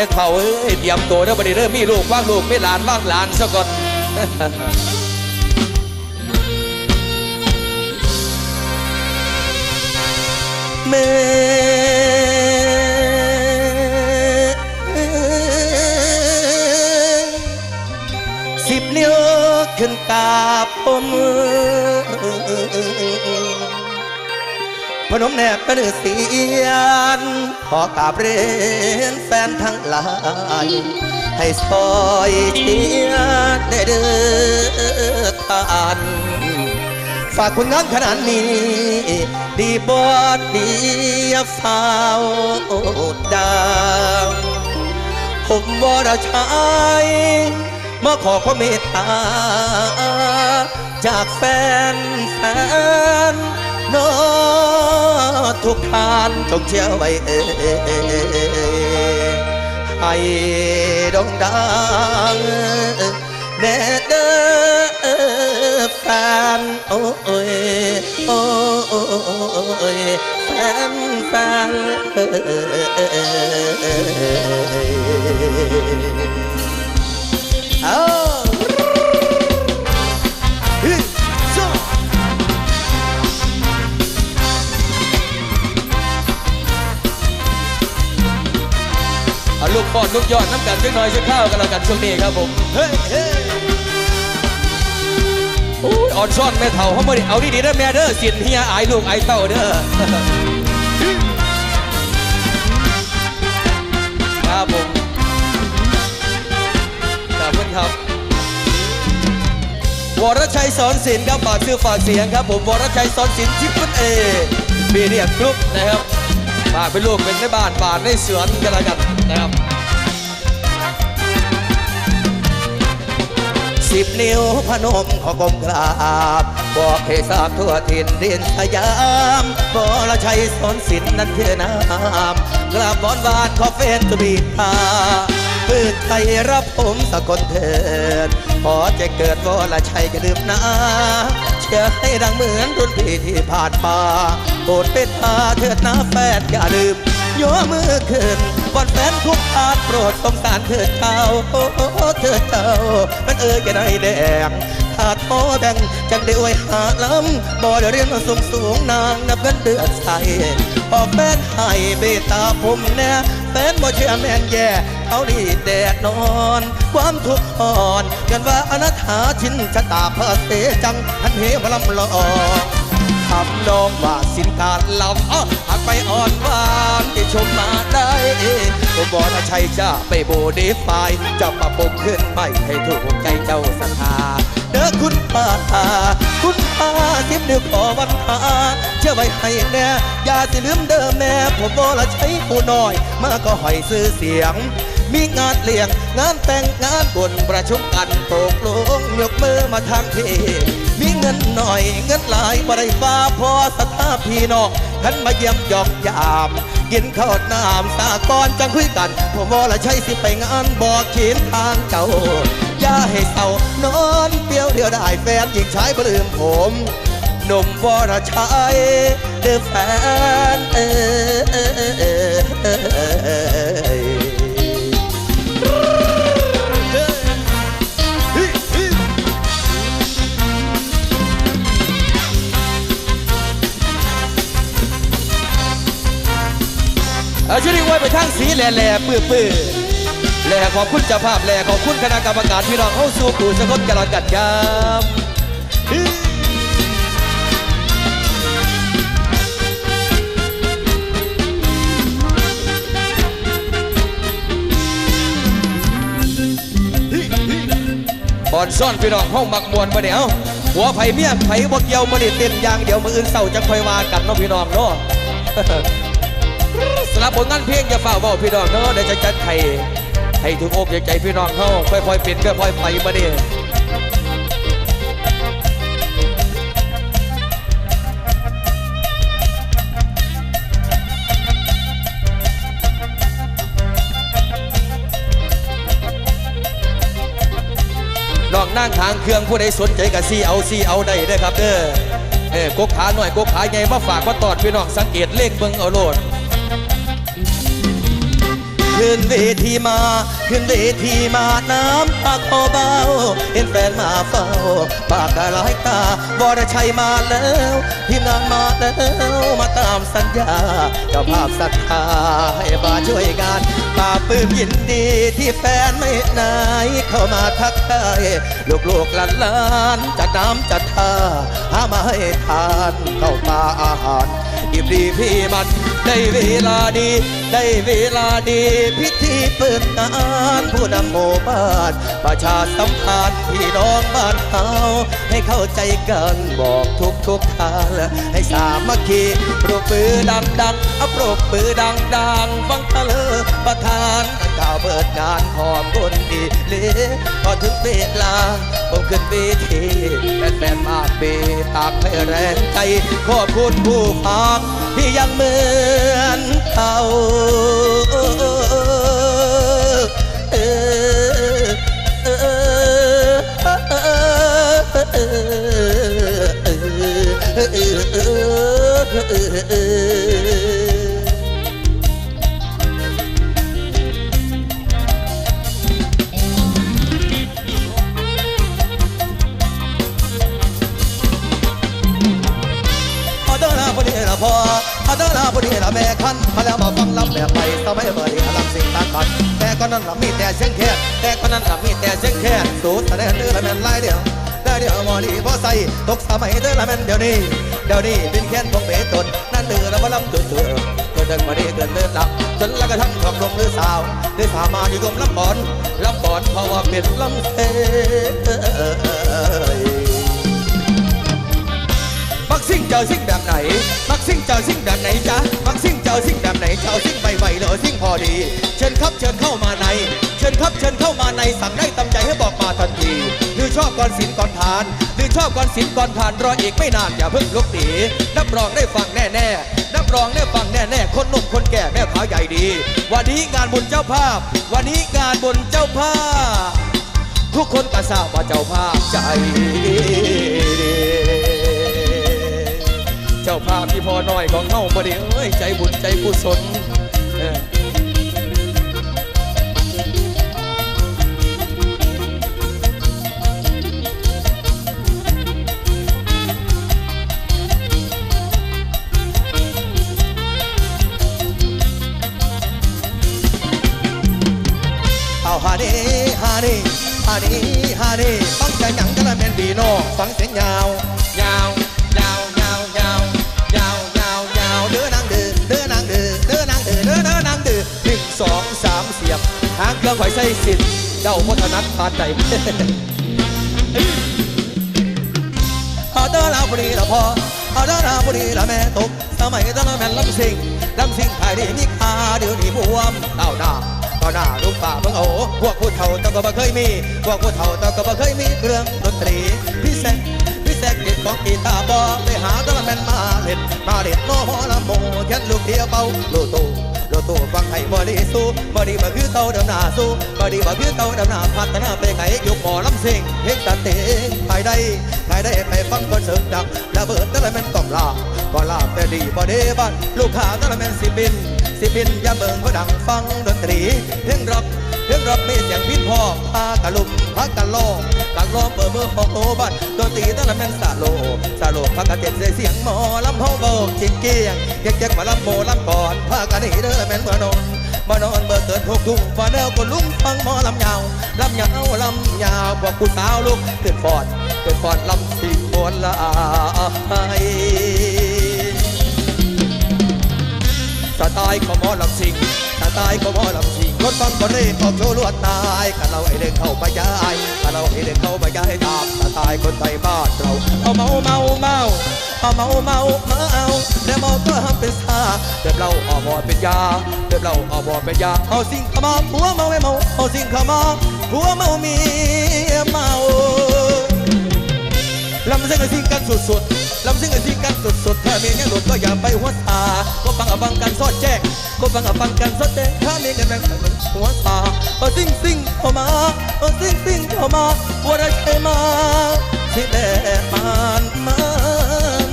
ม่เฒ่าเอ้ยเตรียมตัวเด้อบัดนี้เด้อมีลูกว่างลูกมีหลานว่างหลานซะก่อนแม่สิบนิ้วขึ้นกาบผม พนมแนบเป็นเสียนขอกราบเรียนแฟนทั้งหลาย ให้ซอยเชียร์ได้เด้อดทานฝากคุณงานขนาดนี้ ดีบอดดีอย่าเฝ้าดาวผมวรชัยมาขอความเมตตา จากแฟนแฟน ๆน้อทุกท่านจงเชื่อไว้เอ่ ปอดลูกยอดน้ำกันสักหน่อยสักข้าวกันแล้วกันช่วงนี้ครับผมเฮ้ยเฮ้ยอ้ยอ่อนซ่อนแม่เฒ่าเขาไม่ได้เอาดีๆนะแม่เด้อสินเฮียอายลูกอายเต้าเด้อครับผมขอบคุณครับวรชัยสอนศิลป์ครับฝากชื่อฝากเสียงครับผมวรชัยสอนศิลป์ทิพย์เอบีเรียกกรุ๊ปนะครับฝากเป็นลูกเป็นในบ้านฝากในสวนกันแล้วกันนะครับ สิบนิ้วพนมขอกรมกราบ บอกให้ทราบทั่วถิ่นดินสยามวรชัยสอนศิลป์นั้นคือนามกราบบอนบานขอเฟนตุบีตาพืชไทยรับผมสกลเถิด ขอจะเกิดวรชัยจะดื่มน้ำเชื่อให้ดังเหมือนรุ่นพี่ที่ผ่านมาโปรดเป็นตาเถิดนะแฟนอย่าลืมโยมือขึ้น วันแฟนทุกทานโปรดสงสารเถิดเจ้าเถิดเจ้า มันเอ่ยจะได้แดงถ้าโทแบ่งจังได้อวยหาล้ำบ่ได้เรียนมาสูงสูงนางนับเงินเดือนใสพอแฟนให้เบตาผมแน่แฟนบ่เชื่อแม่นแย่เขาดีแดดนอน ความทุกข์อ่อนกันว่าอนาถาชินชะตาพระเสจังทันเหวลำลองำนองว่าสินการลำอ้อหักไปอ่อนหวานที่ชมมาได้ผมบอกถ้าชัยจะไปโบเดฟายจะมาปมขึ้นไม่ให้ถูกใจเจ้าสัทธาเด้อคุณป้าคุณป้าทิพย์เดือขอวันทาเชื่อไว้ให้แน่อย่าสิลืมเด้อแม่ผมบอกละใช้ผู้น้อยมาก็หอยซื้อเสียง มีงานเลี้ยงงานแต่งงานบุญประชุมกันโปรกลงาทางเทมีเงินหน่อยเงินหลายบ่ได้ฟ้าพอสถาพี่น้องท่านมาเยี่ยมยอกยามกินข้าวน้ำสากอนจังคุยกันผมว่าละใช่สิไปงานบอกเขียนทางเก่าอย่าให้เศร้านอนเปรี้ยวเดียวได้แฟนหญิงชายปลืมผมหนุ่มวรชัยเดือแฟนเอย แหล่แหล่ปื้อปื้อแหล่ขอบคุณเจ้าภาพแหล่ขอบคุณคณะกรรมการพี่น้องเข้าสู่ปู่สกลกลากัดครับบอนซ่อนพี่น้องห้องมักมวนมาเดี๋ยวหัวไผ่เมียไผ่บ่เกี่ยวมาดิเต้นยางเดี๋ยวมืออื่นเศร้าจังค่อยว่ากันเนาะพี่น้องเนาะำหรับผลงานเพลงอย่าฝ่าเบาพี่น้องเนาะเดี๋ยวจะจัดให้ให้ถูกอกถูกใจพี่น้องเขาค่อยๆเป็นค่อยๆไปมาดิน้องนั่งทางเครื่องผู้ใดสนใจกับซีเอาซีเอาได้เด้อครับเด้อเออกกขาหน่อยกกขาใหญ่มาฝากมาตอดพี่น้องสังเกตเลขเบิ่งเอาโลด ขึ้นเวทีมา ขึ้นเวทีมาน้ำตาคอเบา เห็นแฟนมาเฝ้า ปากกะลายตาวรชัยมาแล้วทีมงานมาแล้วมาตามสัญญาเจ้าภาพศรัทธาให้มาช่วยงานป่าปลื้มยินดีที่แฟนไม่นายเข้ามาทักทายลูกๆหลานๆจัดน้ำจัดท่าหามาให้ทานเข้าวปลาอาหารอิ่มดีพี่มันได้เวลาดี ได้เวลาดีพิธีเปิดงานผู้นำหมู่บ้านประชาสัมพันธ์พี่น้องบ้านเฮาให้เข้าใจกันบอกทุกทุกทางให้สามัคคีปรบมือดังดังเอาปรบมือดังดังฟังทะเลอประธานกล่าวเปิดงานขอบคุณดีเลยพอถึงเวลาผมขึ้นเวทีแฟนๆมาเปตามให้แรงใจขอบคุณผู้ฟัง ยังเหมือนเก่าเออเออเออเออ ละพอเอาเด้อละพอดีละแม่คันมาแล้วมาฟังลำแบบไปสมัยเมื่อดีลำสิ่งต่างกันแต่ก็นั้นละมีแต่เสียงแค่แต่ก็นั้นละมีแต่เสียงแค่สูตรแสดงเด้อละแม่นลายเดียวได้เดียวมอดีพอใส่ตกสมัยเด้อละแม่นเดี๋ยวนี้เดี๋ยวนี้เป็นแค่นของเบตนนั่นเด้อละมาลำจุดเถื่อเกิดเดินมาดีเกินเดินหลับจนละกระทั่งขับลงหรือสาวได้สามาอยู่กลมลำบอนลำบอนเพราะว่าเป็นลำเท่ เจ้าซิ่งแบบไหน มักซิ่งเจ้าซิ่งแบบไหนจ๊ะ มักซิ่งเจ้าซิ่งแบบไหนเจ้าซิ่งใบใบเหลือซิ่งพอดี เชิญครับเชิญเข้ามาใน เชิญครับเชิญเข้ามาในสั่งได้ตำใจให้บอกมาทันที หรือชอบก่อนศิลก่อนทาน หรือชอบก่อนศิลก่อนทานรออีกไม่นานอย่าเพิ่งลุกหนีรับรองได้ฟังแน่แน่ๆรับรองได้ฟังแน่แน่คนหนุ่มคนแก่แม่ขาวใหญ่ดี วันนี้งานบุญเจ้าภาพ วันนี้งานบุญเจ้าภาพ ทุกคนก็ทราบว่าเจ้าภาพใจดี เจ้าภาพที่พอน้อยของเฮาบ่ได้เอ้ยใจบุญใจกุศลเออเอฮานีฮานีฮานีฮานีฟังแต่หยังก็ละแม่นดีโนฟังเสียงยาวยาว เครื่องไฟใส่สิทธิ์เจ้าพัฒนัดปานใจเอาเด้อลาบุรีละพอเอาเด้อลาบุรีละแม่ตกสมัยตอนนั้นแม่ลำสิงลำสิงขายดีมีคาเดี๋ยวนี้บวมเต้าหน้าต่อหน้าลูกป่าเบิ่งโอ้พวกผู้เฒ่าเจ้าก็บ่เคยมี พวกผู้เฒ่าเจ้าก็บ่เคยมีเครื่องดนตรีพิเศษพิเศษกิจของกีตาบอไปหาตะละแมนมาเล่นมาเล่นโมโหละโมแค่ลูกเดียวเบาโลโต โลโตฟังให้บริสู้บดีบ่คือเต่าเดิมหน้าสู้บดีบ่คือเต่าเดิมหน้าพัฒนาไปไงยุคหมอลำเสิงเฮงตันเตงไปได้ไปได้ไปฟังคนเสิร์ตดังระเบิดนั่นแหละแมนต้องลาก็ลาแต่ดีบอดีบ้านลูกค้านั่นแหละแมนสิบิน สิบินอย่าเบิ่งก็ดังฟังดนตรีเพลงร็อก เรื่องรถมีเสียงพินพ่อพากะลุมพากะโลกะโลเปิดมือของโอบัดดนตีตั้งแต่แมนสาโลสาโลพากะเจ็บเสียงหมอลำเฮาโบกจิงเกียงเก๊กเก๊กมาลำโบลำก่อนพากะนี่เด้อแมนเมื่อนอนมานอนเบอร์เกิดทุกทุ่งฟ้าแนวคนลุงฟังหมอลำยาวลำยาวลำยาวพวกผู้สาวลูกเกิดฟอดเกิดฟอดลำสี่คนละอายสไตล์ของหมอลำสิงสไตล์ของหมอลำสิง รถฟังคนเร่งออกโชว์ลวดตายกันเราให้เด็กเข้ามาย้ายกันเราให้เด็กเข้ามาย้ายตามสไตล์คนไทยบ้านเราเอาเมาเมาเมาเอาเมาเมาเมาเอาแล้วเมาก็ทำเป็นซาเดิมเราเอาบอเป็นยาเดิมเราเอาบอเป็นยาเอาสิ่งเข้ามาผัวเมาไม่เมาเอาสิ่งเข้ามาผัวเมามีเมาลำเส้นกันซิงกันสุดๆ ลำเส้นกันซิงกันสุดๆถ้าเมียยังหลุดก็อย่าไปหัวตาก็ฟังเอาฟังกันซอดแจ้งก็ฟังเอาฟังกันซอดแจ้งถ้าเมียยังแบ่งกันหัวตาเอาซิงซิงเข้ามาเอาซิงซิงเข้ามาว่าได้ใช่มาสิแดมันมัน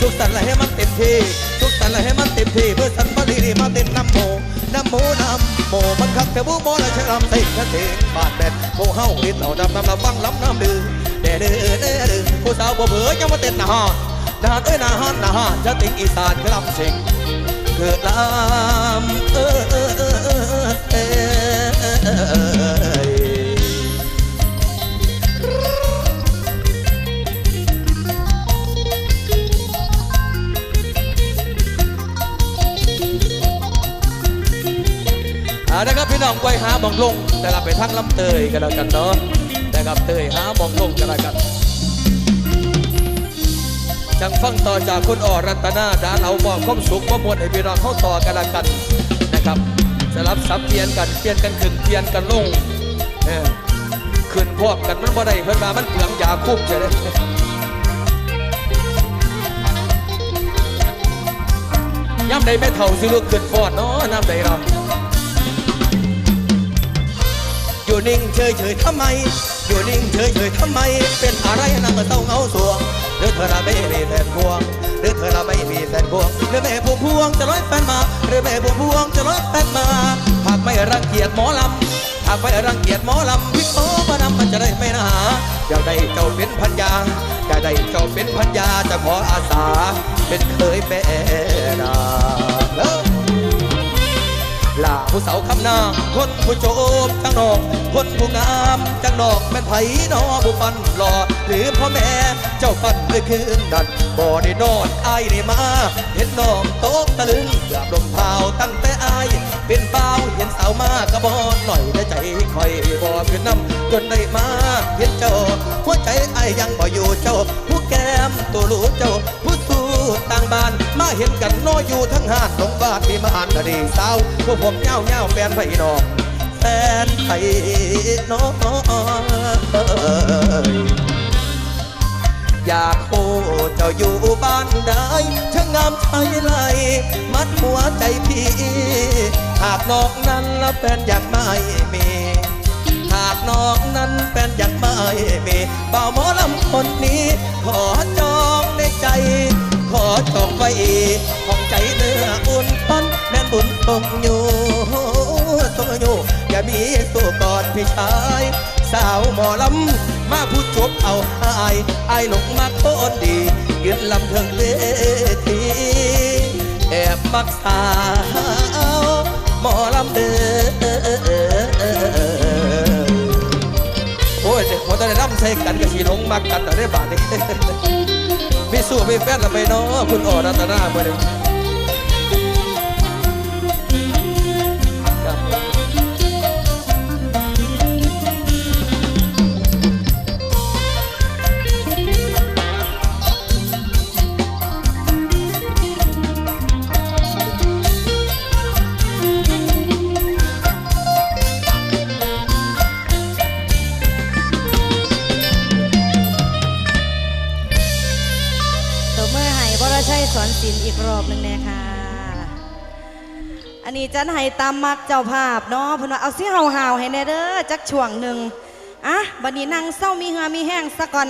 สุขสันต์ละให้มันเต็มที่ทุกสันเลยให้มันเต็มที่เพื่อสันบดีดีมาเต้นน้ำโมน้ำโมน้ำโมมันคักแต่บูโมและใช้ลำเต้นกระเทงบาดแดดโมเฮาดินเอาดำน้ำลำฟังล้ำน้ำดื้อ เด้อเด้อเด้อเดผู้สาวบ่เบื่อยังมาเต้นหน้าฮอนนาเอ้ยนาฮอนนาฮอนจะติงอีสานกระลำสิงเกิดลำเออเออเออเออเอออ่านะครับพี่น้องไปหาหมองลงแต่ละไปทางลำเตยกันแล้วกันเนาะ แต่กับ เตยหาหมองลงกันแล้วกันจังฟังต่อจากคุณออรัตนาดานเอาบอกความสุขมามวลให้พี่น้องเข้าต่อกันละกันนะครับสลับสับเปลี่ยนกันเปลี่ยนกันขึ้นเปลี่ยนกันลงเออขึ้นพวกกันมันบ่ได้เพิ่นมามันเปลืองยาคุ้มใช่ไหมย่ำใดแม่เท่าสิลูกขึ้นฟอดเนาะน้ำใดเรา อยู่นิ่งเฉยเฉยทำไม อยู่นิ่งเฉยเฉยทำไม เป็นอะไรนั่งเศร้าเงาสวงหรือเธอละไม่มีแฟนพวงหรือเธอละไม่มีแฟนพวงหรือแม่พวงพวงจะร้อยแฟนมา หรือแม่พวงพวงจะร้อยแฟนมาหากไม่รังเกียจหมอลำหากไม่รังเกียจหมอลำพี่โตมานำมันจะได้ไม่นาอยากได้เจ้าเป็นพันยาอยากได้เจ้าเป็นพันยาจะขออาสาเป็นเคยแม่นา ผู้สาวคำนางคนผู้โจมจังนอกคนผู้งามจังนอกแม่นไผนอผู้ปันหล่อหรือพ่อแม่เจ้าปันเมื่อคืนนั้นบ่ได้นอนอายได้มา เห็นน้องโต๊ะตะลึงเกราบลงเท้าตั้งแต่อาย เป็นเป้าเห็นสาวมากกระบอนหน่อยได้ใจคอยบ่ขึ้นน้ำจนได้มาเห็นเจ้าหัวใจไอ้ายยังบ่อยู่เจ้าผู้แก้มตัวรู้เจ้าผู้สู้ต่างบ้าน เห็นกันน้อยอยู่ทั้งหาดลงบานมีมหานคดีสาวพวกผมเงาเงาแฟนไผ่นอกแฟนไผ่น้อยอยากโอ้เจ้าอยู่บ้านใดช่างงามใจไหลมัดหัวใจพี่ หากนอกนั้นแล้วแฟนอยากไม่มีหากนองนั้นเป็นอยางไม่มีบ่าวหมอลำคนนี้ขอ องไว้ของใจเนื้ออุ่นพันแน่นบุญตรงอยู่ตรงอยู่ อย่ามีสู้ก่อนพี่ชาย สาวหมอลำมาพูดจบเอาอายอายหลงมาโคนดียืนลำเทิงเวทีแอบมักสาวหมอลำเด้อโอ้ยเด็กหัวตะได้ร่ำใส่กันกับสีหลงมักกันแต่ได้บาทนี่ มีสู้มีแฟนกันไปเนาะคุณออรัตนาเมื่อนี้ นี้จันให้ตามมักเจ้าภาพเนาะพนว่าเอาสิเฮาๆให้แน่เด้อจักช่วงหนึ่งอะบัดนี้นั่งเศร้ามีเหือมีแห้งซะก่อน